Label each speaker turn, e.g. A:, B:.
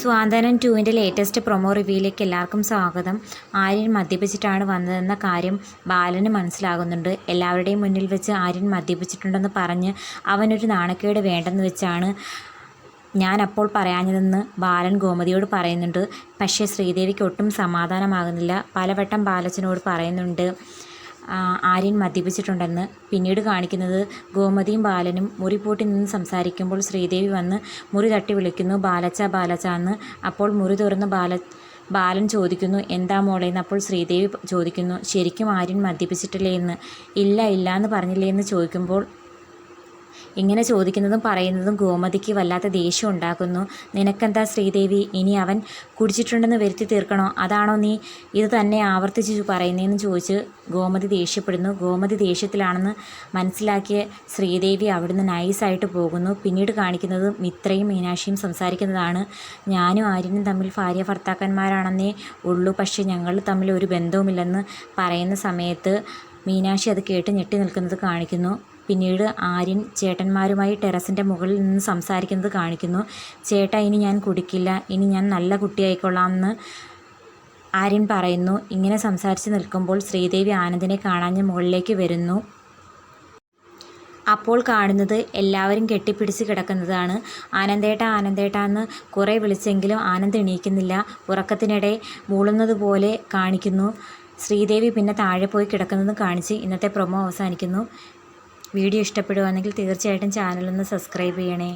A: സ്വാതന്ത്ര്യം ടുവിന്റെ latest promo റിവ്യൂയിലേക്ക് എല്ലാവർക്കും സ്വാഗതം. ആര്യൻ മദ്യപിച്ചിട്ടാണ് വന്നതെന്ന കാര്യം ബാലന് മനസ്സിലാകുന്നുണ്ട്. എല്ലാവരുടെയും മുന്നിൽ വെച്ച് ആര്യൻ മദ്യപിച്ചിട്ടുണ്ടെന്ന് പറഞ്ഞ് അവനൊരു നാണക്കേട് വേണ്ടെന്ന് വെച്ചാണ് ഞാൻ അപ്പോൾ പറയാഞ്ഞതെന്ന് ബാലൻ ഗോമതിയോട് പറയുന്നുണ്ട്. പക്ഷേ ശ്രീദേവിക്ക് ഒട്ടും സമാധാനമാകുന്നില്ല. പലവട്ടം ബാലച്ചനോട് പറയുന്നുണ്ട്. ആര്യൻ മദ്യപിച്ചിട്ടുണ്ടെന്ന് പിന്നീട് കാണിക്കുന്നത് ഗോമതിയും ബാലനും മുറി പൂട്ടി നിന്ന് സംസാരിക്കുമ്പോൾ ശ്രീദേവി വന്ന് മുറി തട്ടി വിളിക്കുന്നു ബാലച്ച ബാലച്ച എന്ന്. അപ്പോൾ മുറി തുറന്ന് ബാല ബാലൻ ചോദിക്കുന്നു എന്താ മോളെ എന്ന്. അപ്പോൾ ശ്രീദേവി ചോദിക്കുന്നു ശരിക്കും ആര്യൻ മദ്യപിച്ചിട്ടില്ലേ എന്ന്. ഇല്ല ഇല്ല എന്ന് പറഞ്ഞില്ലേ എന്ന് ചോദിക്കുമ്പോൾ ഇങ്ങനെ ചോദിക്കുന്നതും പറയുന്നതും ഗോമതിക്ക് വല്ലാത്ത ദേഷ്യം ഉണ്ടാക്കുന്നു. നിനക്കെന്താ ശ്രീദേവി? ഇനി അവൻ കുടിച്ചിട്ടുണ്ടെന്ന് വരുത്തി തീർക്കണോ? അതാണോ നീ ഇത് തന്നെ ആവർത്തിച്ച് പറയുന്നതെന്ന് ചോദിച്ച് ഗോമതി ദേഷ്യപ്പെടുന്നു. ഗോമതി ദേഷ്യത്തിലാണെന്ന് മനസ്സിലാക്കിയ ശ്രീദേവി അവിടുന്ന് നൈസായിട്ട് പോകുന്നു. പിന്നീട് കാണിക്കുന്നത് മിത്രയും മീനാക്ഷിയും സംസാരിക്കുന്നതാണ്. ഞാനും ആര്യനും തമ്മിൽ ഭാര്യ ഭർത്താക്കന്മാരാണെന്നേ ഉള്ളൂ. പക്ഷേ ഞങ്ങൾ തമ്മിൽ ഒരു ബന്ധവുമില്ലെന്ന് പറയുന്ന സമയത്ത് മീനാക്ഷി അത് കേട്ട് ഞെട്ടി നിൽക്കുന്നത് കാണിക്കുന്നു. പിന്നീട് ആര്യൻ ചേട്ടന്മാരുമായി ടെറസിന്റെ മുകളിൽ നിന്ന് സംസാരിക്കുന്നത് കാണിക്കുന്നു. ചേട്ടാ ഇനി ഞാൻ കുടിക്കില്ല. ഇനി ഞാൻ നല്ല കുട്ടിയായിക്കൊള്ളാം എന്ന് ആര്യൻ പറയുന്നു. ഇങ്ങനെ സംസാരിച്ച് നിൽക്കുമ്പോൾ ശ്രീദേവി ആനന്ദിനെ കാണാഞ്ഞ് മുകളിലേക്ക് വരുന്നു. അപ്പോൾ കാണുന്നത് എല്ലാവരും കെട്ടിപ്പിടിച്ച് കിടക്കുന്നതാണ്. ആനന്ദേട്ട ആനന്ദേട്ട എന്ന് കുറേ വിളിച്ചെങ്കിലും ആനന്ദ് എണീക്കുന്നില്ല. ഉറക്കത്തിനിടെ മൂളുന്നത് പോലെ കാണിക്കുന്നു. ശ്രീദേവി പിന്നെ താഴെ പോയി കിടക്കുന്നത് കാണിച്ച് ഇന്നത്തെ പ്രൊമോ അവസാനിക്കുന്നു. വീഡിയോ ഇഷ്ടപ്പെടുകയാണെങ്കിൽ തീർച്ചയായിട്ടും ചാനലൊന്ന് സബ്സ്ക്രൈബ് ചെയ്യണേ.